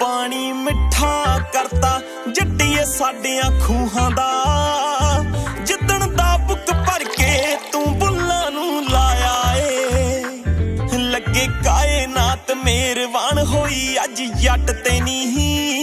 ਪਾਣੀ ਮਿੱਠਾ ਕਰਤਾ, ਜੱਟੀਏ ਸਾਡੀਆਂ ਖੂਹਾਂ ਦਾ। ਜਿੱਦਣ ਦਾ ਬੁੱਕ ਭਰ ਕੇ ਤੂੰ ਬੁੱਲਾਂ ਨੂੰ ਲਾਇਆ ਏ। ਲੱਗੇ ਕਾਇਨਾਤ ਮਿਹਰਬਾਨ ਹੋਈ, ਅੱਜ ਜੱਟ ਤੇ ਨਹੀਂ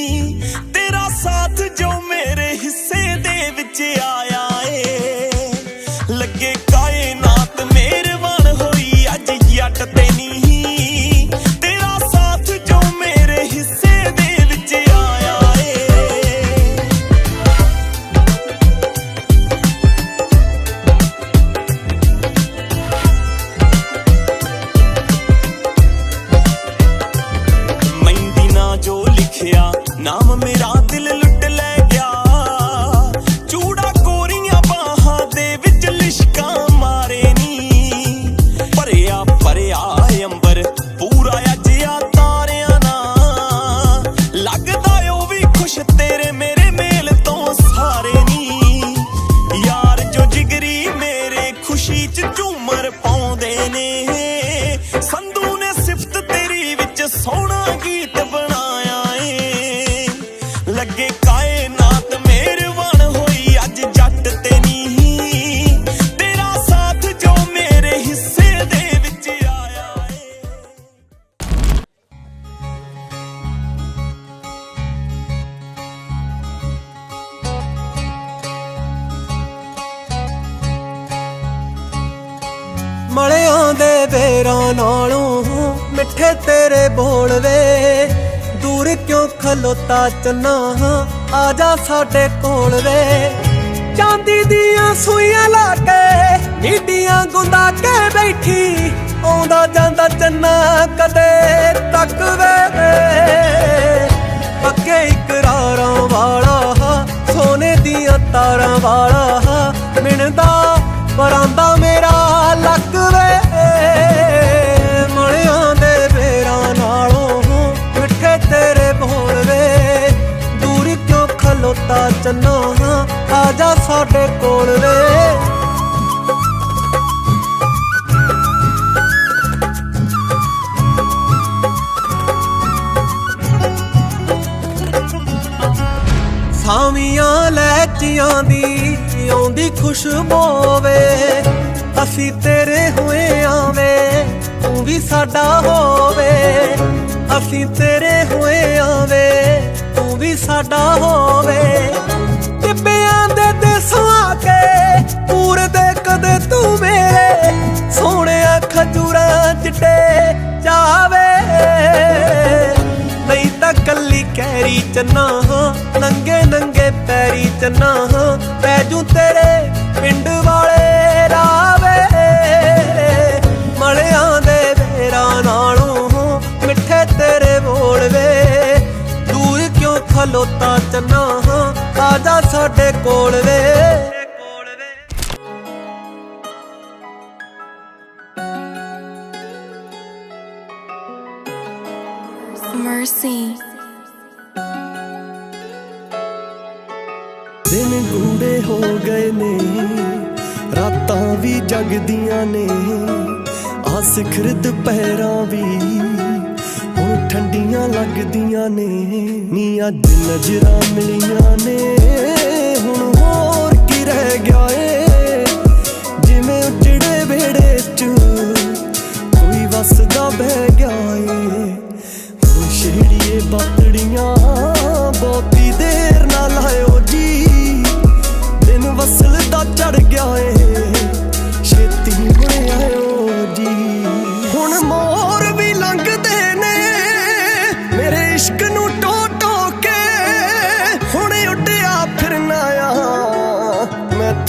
ਮਲਿਆਂ ਦੇ ਬੇਰਾਂ ਨਾਲੋਂ ਮਿੱਠੇ ਤੇਰੇ ਬੋਲ ਵੇ। ਦੂਰ ਕਿਉਂ ਖਲੋਤਾ ਚੰਨਾ? ਆ ਜਾ ਸਾਡੇ ਕੋਲ ਵੇ। ਚਾਂਦੀ ਦੀਆਂ ਸੂਈਆਂ ਲਾ ਕੇ, ਨੀਡੀਆਂ ਗੁੰਦਾ ਕੇ ਬੈਠੀ। ਆਉਂਦਾ ਜਾਂਦਾ ਚੰਨਾ ਕਦੇ। ਸਾਡੇ ਕੋਲ ਵੇ। ਸਾਵੀਆਂ ਲੈਚੀਆਂ ਦੀ ਆਉਂਦੀ ਖੁਸ਼ਬੂ ਵੇ। ਅਸੀਂ ਤੇਰੇ ਹੋਏ ਆਵੇ, ਤੂੰ ਵੀ ਸਾਡਾ ਹੋਵੇ। ਅਸੀਂ ਤੇਰੇ ਹੋਏ ਆਵੇ, ਤੂੰ ਵੀ ਸਾਡਾ ਹੋਵੇ। ਖਜੂਰਾਂ ਚਿੱਟੇ ਨਹੀਂ ਤਾਂ ਕੱਲੀ ਕਹਿਰੀ ਚੰਨਾ ਨੰਗੇ ਨੰਗੇ ਪੈਰੀ ਚੰਨਾ ਪੈ ਜੂ ਤੇਰੇ ਪਿੰਡ ਵਾਲੇ ਰਾਵੇ। ਮਲਿਆਂ ਦੇ ਵੇਰਾਂ ਨਾਲੋਂ ਮਿੱਠੇ ਤੇਰੇ ਬੋਲਵੇ ਦੂਰ ਕਿਉਂ ਖਲੋਤਾ ਚੰਨਾ ਆ ਜਾ ਸਾਡੇ ਕੋਲ ਵੇ। Mercy. ਦਿਨ ਗੂੜੇ ਹੋ ਗਏ ਨੇ, ਰਾਤਾਂ ਵੀ ਜਗਦੀਆਂ ਨੇ, ਆ ਸਿਖਰ ਦੁਪਹਿਰਾਂ ਵੀ ਹੁਣ ਠੰਡੀਆਂ ਲੱਗਦੀਆਂ ਨੇ ਨੀ ਅੱਜ ਨਜ਼ਰਾਂ ਮਿਲੀਆਂ ਨੇ, ਹੁਣ ਹੋਰ ਕੀ ਰਹਿ ਗਿਆ ਏ ਜਿਵੇਂ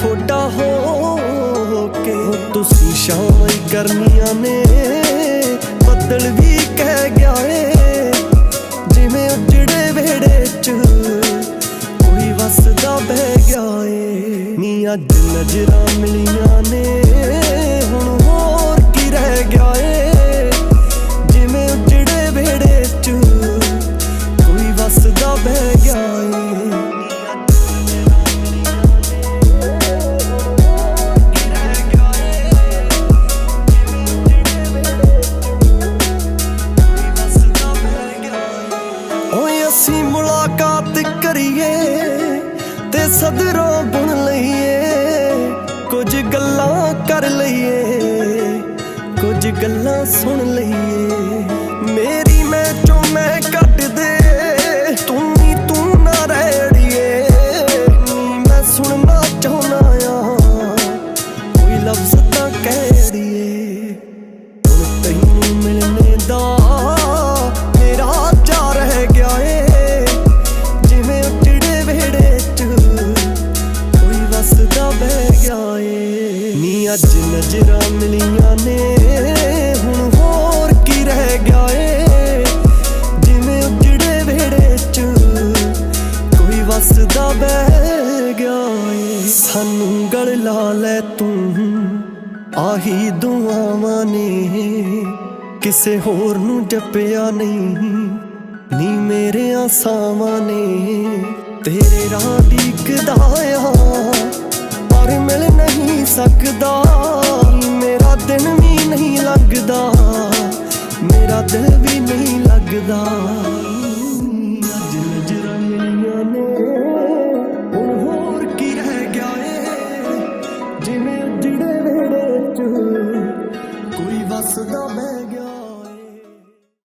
ਥੋੜਾ ਹੋ ਕੇ ਤੁਸੀਂ ਸ਼ਾਮਾਂ ਕਰਨੀਆਂ ਨੇ, ਬੱਦਲ ਵੀ ਕਹਿ ਗਿਆ ਏ। ਜਿਵੇਂ ਉਜੜੇ ਵੇੜੇ ਚ ਕੋਈ ਵਸਦਾ ਬਹਿ ਗਿਆ ਏ। ਨੀ ਅੱਜ ਨਜ਼ਰਾਂ ਮਿਲੀਆਂ ਨੇ। ਸਦਰੋਂ ਬੁਣ ਲਈਏ। ਕੁਝ ਗੱਲਾਂ ਕਰ ਲਈਏ। ਕੁਝ ਗੱਲਾਂ ਸੁਣ ਲਈਏ। ਮੇਰੀ ਅੱਜ ਨਜ਼ਰਾਂ ਮਿਲੀਆਂ ਨੇ, ਹੁਣ ਹੋਰ ਕੀ ਰਹਿ ਗਿਆ ਏ? ਜਿਵੇਂ ਉੱਜੜੇ ਵਿਹੜੇ 'ਚ ਕੋਈ ਵਸਦਾ ਬਹਿ ਗਿਆ ਏ। ਸਾਨੂੰ ਗਲ ਲਾ ਲੈ ਤੂੰ, ਆਹੀ ਦੁਆਵਾਂ ਨੇ। ਕਿਸੇ ਹੋਰ ਨੂੰ ਜਪਿਆ ਨਹੀਂ, ਨੀ ਮੇਰੇ ਆਸਾਵਾਂ ਨੇ। ਤੇਰੇ ਰਾਹ ਦੀਕਦਾ ਆ ਨਹੀਂ ਸਕਦਾ। ਮੇਰਾ ਦਿਨ ਵੀ ਨਹੀਂ ਲੱਗਦਾ। ਮੇਰਾ ਦਿਲ ਵੀ ਨਹੀਂ ਲੱਗਦਾ।